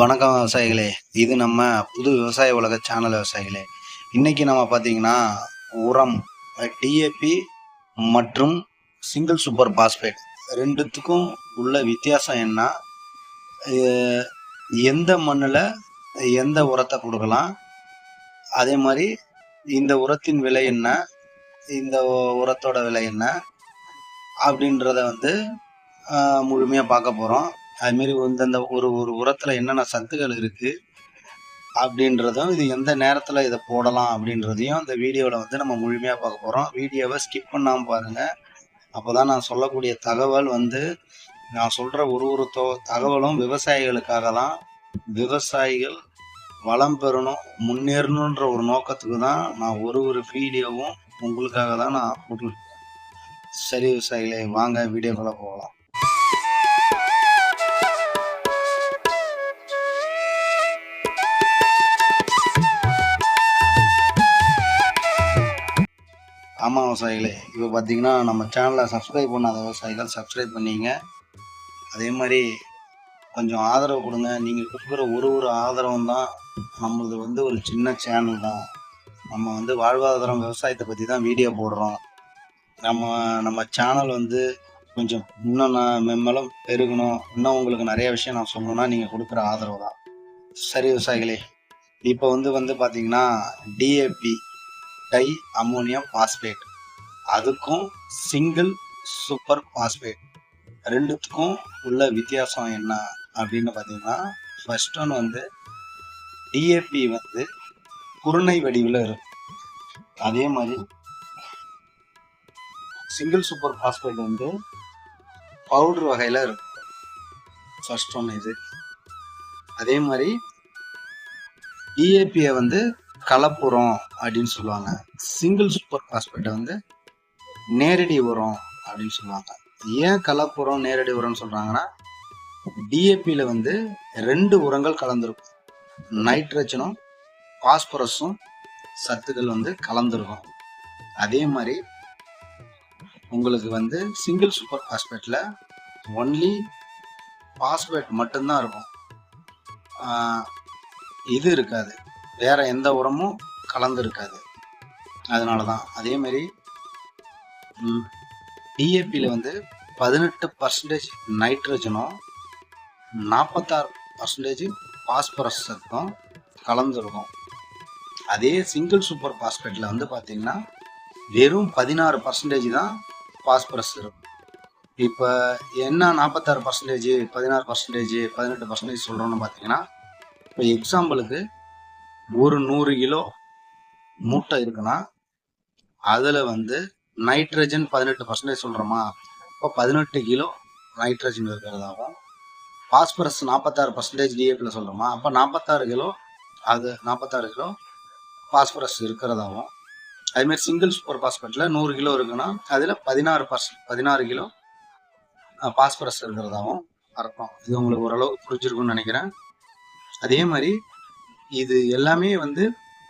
வணக்கம் விவசாயிகளே. இது நம்ம புது விவசாய உலக சேனல் விவசாயிகளே. இன்னைக்கு நம்ம பார்த்தீங்கன்னா உரம் டிஏபி மற்றும் சிங்கிள் சூப்பர் பாஸ்பேட் ரெண்டுத்துக்கும் உள்ள வித்தியாசம் என்ன? எந்த மண்ணில் எந்த உரத்தை கொடுக்கலாம்? அதே மாதிரி இந்த உரத்தின் விலை என்ன? இந்த உரத்தோட விலை என்ன? அப்படின்றத வந்து முழுமையாக பார்க்க போகிறோம் அதுமாரி இந்தந்த ஒரு ஒரு உரத்தில் என்னென்ன சத்துக்கள் இருக்குது அப்படின்றதும் இது எந்த நேரத்தில் இதை போடலாம் அப்படின்றதையும் இந்த வீடியோவில் வந்து நம்ம முழுமையாக பார்க்க போகிறோம் வீடியோவை ஸ்கிப் பண்ணாமல் பாருங்கள் அப்போ தான் நான் சொல்லக்கூடிய தகவல் வந்து நான் சொல்கிற ஒரு ஒரு தகவலும் விவசாயிகளுக்காக தான் விவசாயிகள் வளம் பெறணும் முன்னேறணுன்ற ஒரு நோக்கத்துக்கு தான் நான் ஒரு ஒரு வீடியோவும் உங்களுக்காக தான் நான் போட்டுருக்கேன் சரி விவசாயிகளே வாங்க வீடியோக்குள்ளே போகலாம். ஆமாம் விவசாயிகளே. இப்போ பார்த்தீங்கன்னா நம்ம சேனலை சப்ஸ்கிரைப் பண்ணாத விவசாயிகள் சப்ஸ்கிரைப் பண்ணிங்க. அதே மாதிரி கொஞ்சம் ஆதரவு கொடுங்க. நீங்கள் கொடுக்குற ஒரு ஒரு ஆதரவும் தான் நம்மளது வந்து ஒரு சின்ன சேனல் தான். நம்ம வந்து வாழ்வாதாரம் விவசாயத்தை பற்றி தான் வீடியோ போடுறோம். நம்ம நம்ம சேனல் வந்து கொஞ்சம் இன்னும் நான் மெம்மலும் பெருகணும். இன்னும் உங்களுக்கு நிறைய விஷயம் நான் சொல்லணும்னா நீங்கள் கொடுக்குற ஆதரவு தான். சரி விவசாயிகளே இப்போ வந்து வந்து பார்த்தீங்கன்னா டிஏபி டை அம்மோனியம் பாஸ்பேட். அதுக்கும் சிங்கிள் சூப்பர் பாஸ்பேட். ரெண்டுத்துக்கும் உள்ள வித்தியாசம் என்ன அப்படின்னு பார்த்தீங்கன்னா ஃபர்ஸ்ட் ஒன் வந்து டிஏபி வந்து குருணை வடிவில் இருக்கும். அதே மாதிரி சிங்கிள் சூப்பர் பாஸ்பேட் வந்து பவுடர் வகையில் இருக்கும். ஃபர்ஸ்ட் ஒன் இது. அதே மாதிரி டிஏபியை வந்து கலப்புரம் அப்படின்னு சொல்லுவாங்க. சிங்கிள் சூப்பர் பாஸ்பேட்டை வந்து நேரடி உரம் அப்படின்னு சொல்லுவாங்க. ஏன் கலப்புரம் நேரடி உரம்னு சொல்கிறாங்கன்னா டிஏபியில் வந்து ரெண்டு உரங்கள் கலந்துருக்கும். நைட்ரஜனும் பாஸ்பரஸும் சத்துக்கள் வந்து கலந்துருக்கும். அதே மாதிரி உங்களுக்கு வந்து சிங்கிள் சூப்பர் பாஸ்பேட்டில் ஒன்லி பாஸ்பேட் மட்டும்தான் இருக்கும். இது இருக்காது. வேற எந்த உரமும் கலந்துருக்காது. அதனால தான் அதே மாதிரி டிஏபியில் வந்து பதினெட்டு பர்சன்டேஜ் நைட்ரஜனும் நாற்பத்தாறு பர்சன்டேஜ் பாஸ்பரஸ் கலந்துருக்கும். அதே சிங்கிள் சூப்பர் பாஸ்பேட்டில் வந்து பார்த்தீங்கன்னா வெறும் பதினாறு பர்சன்டேஜ் தான் பாஸ்பரஸ் இருக்கும். இப்போ என்ன நாற்பத்தாறு பர்சன்டேஜ் பதினாறு பர்சன்டேஜ் பதினெட்டு பர்சன்டேஜ் சொல்கிறோன்னு பார்த்தீங்கன்னா இப்போ எக்ஸாம்பிளுக்கு ஒரு நூறு கிலோ மூட்டை இருக்குன்னா அதில் வந்து நைட்ரஜன் பதினெட்டு பர்சன்டேஜ் சொல்கிறோமா இப்போ பதினெட்டு கிலோ நைட்ரஜன் இருக்கிறதாகவும் பாஸ்பரஸ் நாற்பத்தாறு பர்சன்டேஜ் டிஏபியில் சொல்கிறோமா அப்போ நாற்பத்தாறு கிலோ அது நாற்பத்தாறு கிலோ பாஸ்பரஸ் இருக்கிறதாகவும் அதுமாரி சிங்கிள் சூப்பர் பாஸ்பேட்டில் நூறு கிலோ இருக்குன்னா அதில் பதினாறு பர்சன்ட் பதினாறு கிலோ பாஸ்பரஸ் இருக்கிறதாகவும் அர்த்தம். இது உங்களுக்கு ஓரளவுக்கு புரிஞ்சிருக்கும்னு நினைக்கிறேன். அதே மாதிரி இது எல்லாமே வந்து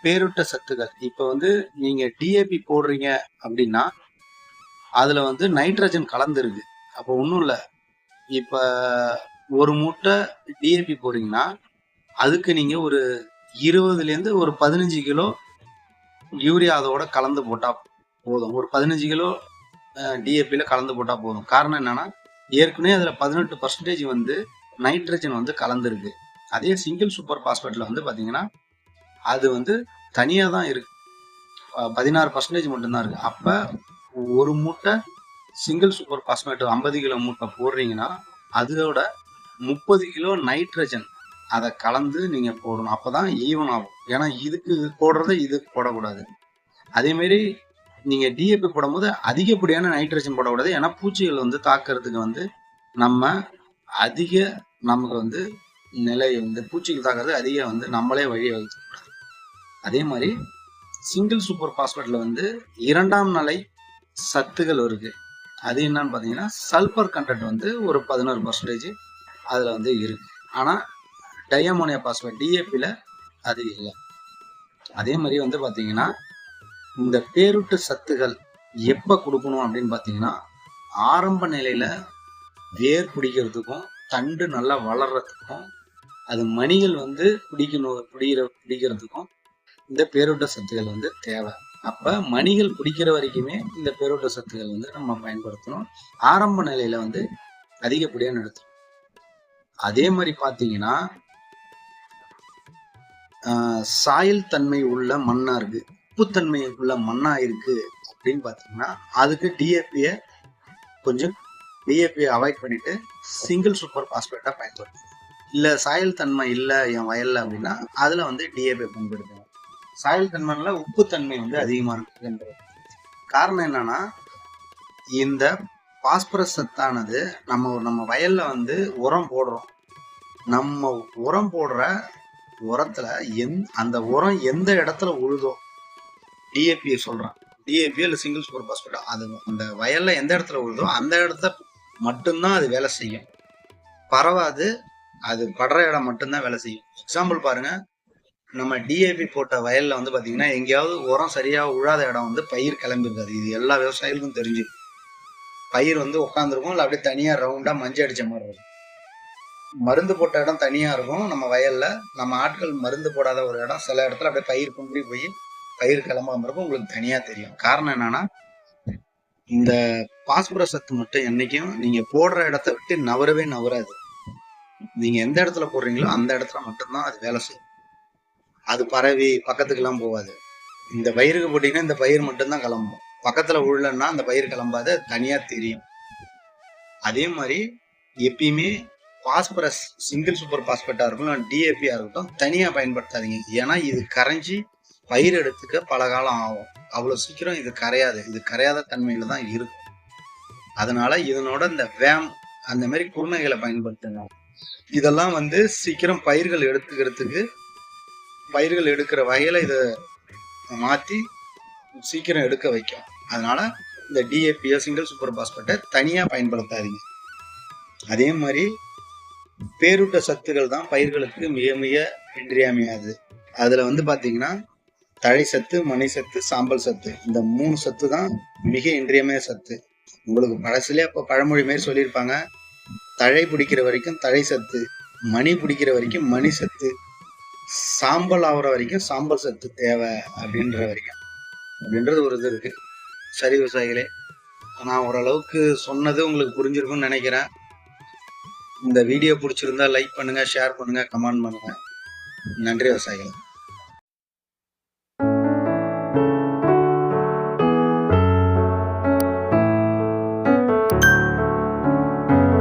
பேருட்ட சத்துக்கள். இப்போ வந்து நீங்க டிஏபி போடுறீங்க அப்படின்னா அதுல வந்து நைட்ரஜன் கலந்துருக்கு. அப்போ ஒன்றும் இல்லை. இப்போ ஒரு மூட்டை டிஏபி போடுறீங்கன்னா அதுக்கு நீங்க ஒரு இருபதுலேருந்து ஒரு பதினஞ்சு கிலோ யூரியா அதோட கலந்து போட்டால் போதும். ஒரு பதினஞ்சு கிலோ டிஏபியில் கலந்து போட்டால் போதும். காரணம் என்னன்னா ஏற்கனவே அதில் பதினெட்டு பர்சன்டேஜ் வந்து நைட்ரஜன் வந்து கலந்துருக்கு. அதே சிங்கிள் சூப்பர் பாஸ்பேட்டில் வந்து பார்த்தீங்கன்னா அது வந்து தனியாக தான் இருக்கு. பதினாறு பர்சன்டேஜ் மட்டும்தான் இருக்கு. அப்போ ஒரு மூட்டை சிங்கிள் சூப்பர் பாஸ்பேட் ஐம்பது கிலோ மூட்டை போடுறீங்கன்னா அதோட முப்பது கிலோ நைட்ரஜன் அதை கலந்து நீங்கள் போடணும். அப்போ தான் ஈவன் ஆகும். ஏன்னா இதுக்கு போடுறத இதுக்கு போடக்கூடாது. அதேமாரி நீங்கள் டிஏபி போடும்போது அதிகப்படியான நைட்ரஜன் போடக்கூடாது. ஏன்னா பூச்சிகள் வந்து தாக்குறதுக்கு வந்து நம்ம அதிக நமக்கு வந்து நிலை வந்து பூச்சிகள் தாக்குறது அதிகம் வந்து நம்மளே வழி வகுக்கக்கூடாது. அதே மாதிரி சிங்கிள் சூப்பர் பாஸ்பேட்டில் வந்து இரண்டாம் நிலை சத்துகள் இருக்கு. அது என்னன்னு பார்த்தீங்கன்னா சல்பர் கண்டென்ட் வந்து ஒரு பதினோரு பர்சன்டேஜ் அதில் வந்து இருக்கு. ஆனால் டயமோனியா பாஸ்பேட் டிஏபியில் அது இல்லை. அதே மாதிரி வந்து பார்த்தீங்கன்னா இந்த பேருட்டு சத்துகள் எப்போ கொடுக்கணும் அப்படின்னு பார்த்தீங்கன்னா ஆரம்ப நிலையில் வேர் பிடிக்கிறதுக்கும் தண்டு நல்லா வளர்றதுக்கும் அது மணிகள் வந்து பிடிக்கணும் பிடிக்கிற பிடிக்கிறதுக்கும் இந்த பேரூட்ட சத்துக்கள் வந்து தேவை. அப்ப மணிகள் பிடிக்கிற வரைக்குமே இந்த பேரூட்ட சத்துக்கள் வந்து நம்ம பயன்படுத்தணும். ஆரம்ப நிலையில வந்து அதிகப்படியா நடத்தணும் அதே மாதிரி பாத்தீங்கன்னா சாயல் தன்மை உள்ள மண்ணா இருக்கு. உப்புத்தன்மை உள்ள மண்ணா இருக்கு அப்படின்னு பாத்தீங்கன்னா அதுக்கு டிஏபியை கொஞ்சம் டிஏபியை அவாய்ட் பண்ணிட்டு சிங்கிள் சூப்பர் பாஸ்பேட்டா பயன்படுத்தணும். இல்லை சாயல் தன்மை இல்லை என் வயல்ல அப்படின்னா அதில் வந்து டிஏபி பயன்படுத்தணும் சாயல் தன்மையில் உப்புத்தன்மை வந்து அதிகமாக இருக்குன்றது காரணம் என்னன்னா இந்த பாஸ்பரஸ் சத்தானது நம்ம நம்ம வயல்ல வந்து உரம் போடுறோம். நம்ம உரம் போடுற உரத்துல எந் அந்த உரம் எந்த இடத்துல உழுதோ டிஏபியை சொல்கிறேன் டிஏபி இல்லை சிங்கிள் சூப்பர் பாஸ்பேட் அது அந்த வயலில் எந்த இடத்துல உழுதோ அந்த இடத்த மட்டும்தான் அது வேலை செய்யும். பரவாது அது படுற இடம் மட்டும்தான் வேலை செய்யும். எக்ஸாம்பிள் பாருங்க. நம்ம டிஏபி போட்ட வயல்ல வந்து பாத்தீங்கன்னா எங்கேயாவது உரம் சரியா உழாத இடம் வந்து பயிர் கிளம்பிருக்காது. இது எல்லா விவசாயிகளுக்கும் தெரிஞ்சு. பயிர் வந்து உட்காந்துருக்கும் இல்லை அப்படியே தனியா ரவுண்டா மஞ்சள் அடிச்ச மாதிரி இருக்கும். மருந்து போட்ட இடம் தனியா இருக்கும் நம்ம வயல்ல. நம்ம ஆட்கள் மருந்து போடாத ஒரு இடம். சில இடத்துல அப்படியே பயிர் கும்பி போய் பயிர் கிளம்பாம இருக்கும். உங்களுக்கு தனியா தெரியும். காரணம் என்னன்னா இந்த பாஸ்பரஸ் சத்து மட்டும் என்னைக்கும் நீங்க போடுற இடத்த விட்டு நவரவே நவராது நீங்க எந்த இடத்துல போடுறீங்களோ அந்த இடத்துல மட்டும்தான் அது வேலை செய்யும். அது பரவி பக்கத்துக்கெல்லாம் போகாது. இந்த பயிருக்கு போட்டீங்கன்னா இந்த பயிர் மட்டும்தான் கிளம்பும். பக்கத்துல உள்ளன்னா அந்த பயிர் கிளம்பாத தனியாக தனியா தெரியும். அதே மாதிரி எப்பயுமே பாஸ்பரஸ் சிங்கிள் சூப்பர் பாஸ்பேட்டா இருக்கட்டும் டிஏபியா இருக்கட்டும் தனியா பயன்படுத்தாதீங்க. ஏன்னா இது கரைஞ்சி பயிர் எடுத்துக்க பல காலம் ஆகும். அவ்வளவு சீக்கிரம் இது கரையாது. இது கரையாத தன்மையில தான் இருக்கும். அதனால இதனோட இந்த வேம் அந்த மாதிரி குருணைகளை பயன்படுத்துங்க. இதெல்லாம் வந்து சீக்கிரம் பயிர்கள் எடுத்துக்கிறதுக்கு பயிர்கள் எடுக்கிற வகையில இதை மாத்தி சீக்கிரம் எடுக்க வைக்கும். அதனால இந்த டிஏபியோ சிங்கிள் சூப்பர் பாஸ்பேட்டை தனியா பயன்படுத்தாதீங்க. அதே மாதிரி பேரூட்ட சத்துக்கள் தான் பயிர்களுக்கு மிக மிக இன்றியமையாது அதுல வந்து பாத்தீங்கன்னா தழை சத்து மணி சத்து சாம்பல் சத்து இந்த மூணு சத்து தான் மிக இன்றியமைய சத்து. உங்களுக்கு பழசுலேயே அப்ப பழமொழி மாதிரி சொல்லியிருப்பாங்க. தழை பிடிக்கிற வரைக்கும் தழை சத்து மணி பிடிக்கிற வரைக்கும் மணி சத்து சாம்பல் ஆகுற வரைக்கும் சாம்பல் சத்து தேவை அப்படின்ற வரைக்கும். அப்படின்றது ஒரு இது இருக்கு. சரி விவசாயிகளே நான் ஓரளவுக்கு சொன்னது உங்களுக்கு புரிஞ்சிருக்கும்னு நினைக்கிறேன். இந்த வீடியோ பிடிச்சிருந்தா லைக் பண்ணுங்க ஷேர் பண்ணுங்க கமெண்ட் பண்ணுங்க. நன்றி விவசாயிகள்.